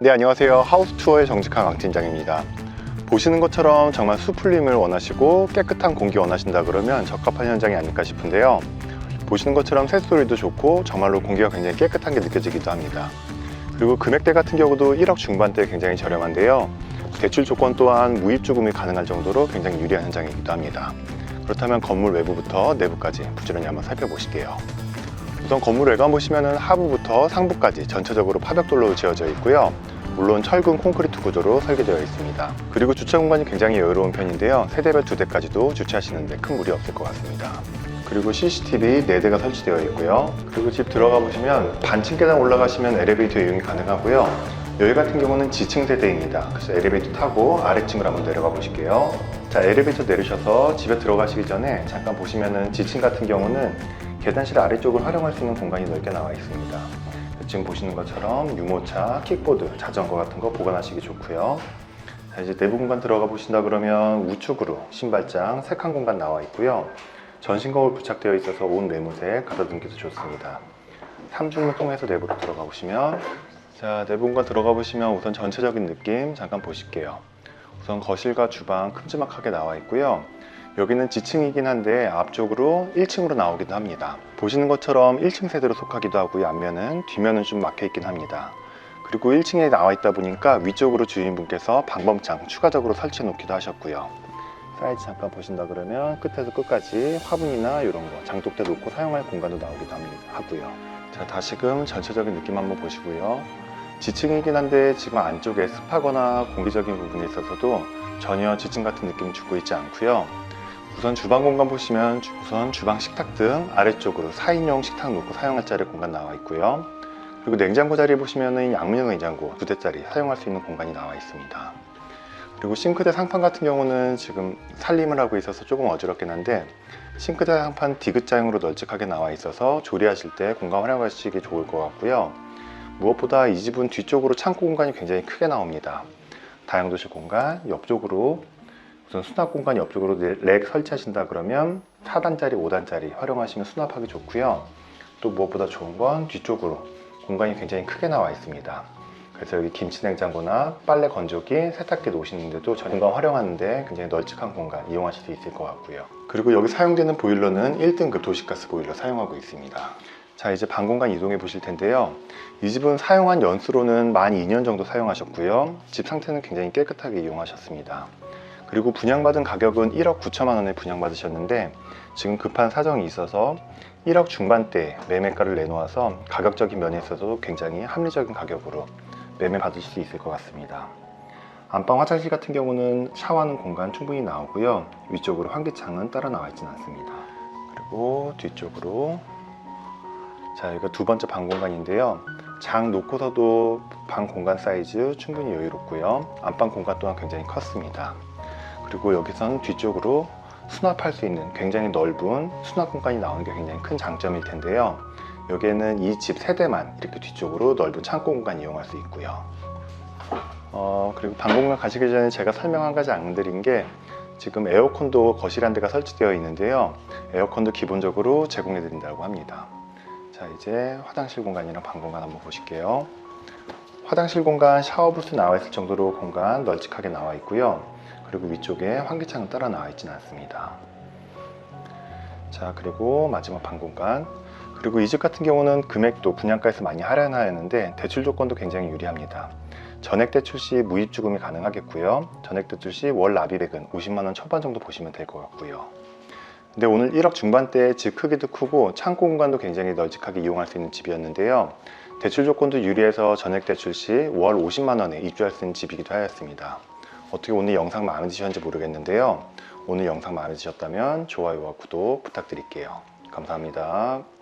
네 안녕하세요. 하우스 투어의 정직한 강팀장입니다. 보시는 것처럼 정말 수풀림을 원하시고 깨끗한 공기 원하신다 그러면 적합한 현장이 아닐까 싶은데요. 보시는 것처럼 새소리도 좋고 정말로 공기가 굉장히 깨끗한 게 느껴지기도 합니다. 그리고 금액대 같은 경우도 1억 중반대에 굉장히 저렴한데요. 대출 조건 또한 무입 주금이 가능할 정도로 굉장히 유리한 현장이기도 합니다. 그렇다면 건물 외부부터 내부까지 부지런히 한번 살펴보실게요 우선 건물 외관 보시면은 하부부터 상부까지 전체적으로 파벽돌로 지어져 있고요. 물론 철근 콘크리트 구조로 설계되어 있습니다. 그리고 주차 공간이 굉장히 여유로운 편인데요. 세대별 두 대까지도 주차하시는데 큰 무리 없을 것 같습니다. 그리고 CCTV 4대가 설치되어 있고요. 그리고 집 들어가 보시면 반층 계단 올라가시면 엘리베이터 이용이 가능하고요. 여기 같은 경우는 지층 세대입니다. 그래서 엘리베이터 타고 아래층으로 한번 내려가 보실게요. 자, 엘리베이터 내리셔서 집에 들어가시기 전에 잠깐 보시면은 지층 같은 경우는 계단실 아래쪽을 활용할 수 있는 공간이 넓게 나와 있습니다. 지금 보시는 것처럼 유모차, 킥보드, 자전거 같은 거 보관하시기 좋고요. 자, 이제 내부 공간 들어가 보신다 그러면 우측으로 신발장, 세 칸 공간 나와 있고요. 전신 거울 부착되어 있어서 온 매무새 가다듬기도 좋습니다. 삼중문 통해서 내부로 들어가 보시면 자 내부 공간 들어가 보시면 우선 전체적인 느낌 잠깐 보실게요. 우선 거실과 주방 큼지막하게 나와 있고요. 여기는 지층이긴 한데 앞쪽으로 1층으로 나오기도 합니다. 보시는 것처럼 1층 세대로 속하기도 하고요. 앞면은 뒷면은 좀 막혀 있긴 합니다. 그리고 1층에 나와 있다 보니까 위쪽으로 주인분께서 방범창 추가적으로 설치해 놓기도 하셨고요. 사이즈 잠깐 보신다 그러면 끝에서 끝까지 화분이나 이런 거 장독대 놓고 사용할 공간도 나오기도. 하고요. 자 다시금 전체적인 느낌 한번 보시고요. 지층이긴 한데 지금 안쪽에 습하거나 공기적인 부분에 있어서도 전혀 지층 같은 느낌 주고 있지 않고요. 우선 주방 공간 보시면 주- 우선 주방 식탁 등 아래쪽으로 4인용 식탁 놓고 사용할 자리 공간 나와 있고요. 그리고 냉장고 자리 보시면은 양문형 냉장고 두 대짜리 사용할 수 있는 공간이 나와 있습니다. 그리고 싱크대 상판 같은 경우는 지금 살림을 하고 있어서 조금 어지럽긴 한데 싱크대 상판 디귿자형으로 널찍하게 나와 있어서 조리하실 때 공간 활용하시기 좋을 것 같고요. 무엇보다 이 집은 뒤쪽으로 창고 공간이 굉장히 크게 나옵니다. 다용도실 공간 옆쪽으로 우선 수납 공간 옆쪽으로 렉 설치하신다 그러면 4단짜리, 5단짜리 활용하시면 수납하기 좋고요. 또 무엇보다 좋은 건 뒤쪽으로 공간이 굉장히 크게 나와 있습니다. 그래서 여기 김치 냉장고나 빨래 건조기, 세탁기 놓으시는데도 전관 활용하는데 굉장히 널찍한 공간 이용하실 수 있을 것 같고요. 그리고 여기 사용되는 보일러는 1등급 도시가스 보일러 사용하고 있습니다. 자 이제 방 공간 이동해 보실 텐데요. 이 집은 사용한 연수로는 만 2년 정도 사용하셨고요. 집 상태는 굉장히 깨끗하게 이용하셨습니다. 그리고 분양받은 가격은 1억 9천만 원에 분양받으셨는데 지금 급한 사정이 있어서 1억 중반대 매매가를 내놓아서 가격적인 면에 있어서도 굉장히 합리적인 가격으로 매매 받으실 수 있을 것 같습니다. 안방 화장실 같은 경우는 샤워하는 공간 충분히 나오고요. 위쪽으로 환기창은 따라 나와 있지는 않습니다. 그리고 뒤쪽으로 자 여기가 두 번째 방 공간인데요. 장 놓고서도 방 공간 사이즈 충분히 여유롭고요. 안방 공간 또한 굉장히 컸습니다. 그리고 여기선 뒤쪽으로 수납할 수 있는 굉장히 넓은 수납 공간이 나오는 게 굉장히 큰 장점일 텐데요. 여기에는 이 집 세대만 이렇게 뒤쪽으로 넓은 창고 공간 이용할 수 있고요. 어, 그리고 방 공간 가시기 전에 제가 설명 한 가지 안 드린 게 지금 에어컨도 거실 한 대가 설치되어 있는데요. 에어컨도 기본적으로 제공해 드린다고 합니다. 자, 이제 화장실 공간이랑 방 공간 한번 보실게요. 화장실 공간 샤워 부스 나와 있을 정도로 공간 널찍하게 나와 있고요. 그리고 위쪽에 환기창은 따라 나와 있지는 않습니다. 자, 그리고 마지막 방 공간. 그리고 이 집 같은 경우는 금액도 분양가에서 많이 할인하였는데 대출 조건도 굉장히 유리합니다. 전액 대출 시 무입주금이 가능하겠고요. 전액 대출 시 월 납입액은 50만 원 초반 정도 보시면 될 것 같고요. 근데 오늘 1억 중반대 집 크기도 크고 창고 공간도 굉장히 널찍하게 이용할 수 있는 집이었는데요. 대출 조건도 유리해서 전액 대출 시 월 50만 원에 입주할 수 있는 집이기도 하였습니다. 어떻게 오늘 영상 마음에 드셨는지 모르겠는데요. 오늘 영상 마음에 드셨다면 좋아요와 구독 부탁드릴게요. 감사합니다.